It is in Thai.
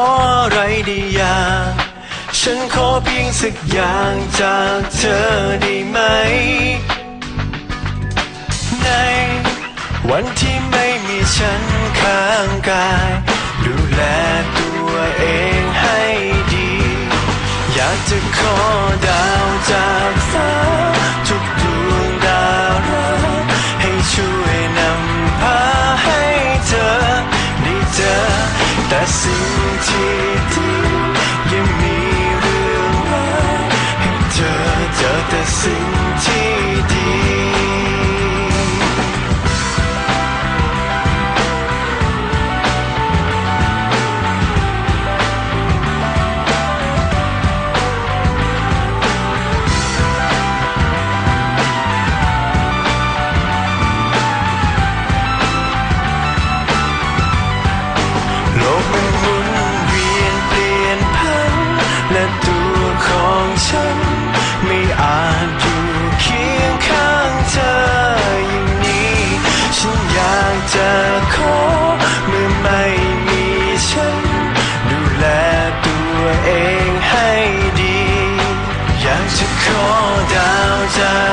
ออะไรดีอย่างฉันขอเพียงสักอย่างจากเธอได้ไหม ในวันที่ไม่มีฉันข้างกาย ดูแลตัวเองให้ดี อยากจะขอดาวจากฟ้าทุกดวงดาวรักให้ช่วยนำพาให้เธอได้เจอแต่สิ่ง ยังมีเรื่องราวให้เธอเจอแต่สิ่งที่ดีโลกมันหมุน hold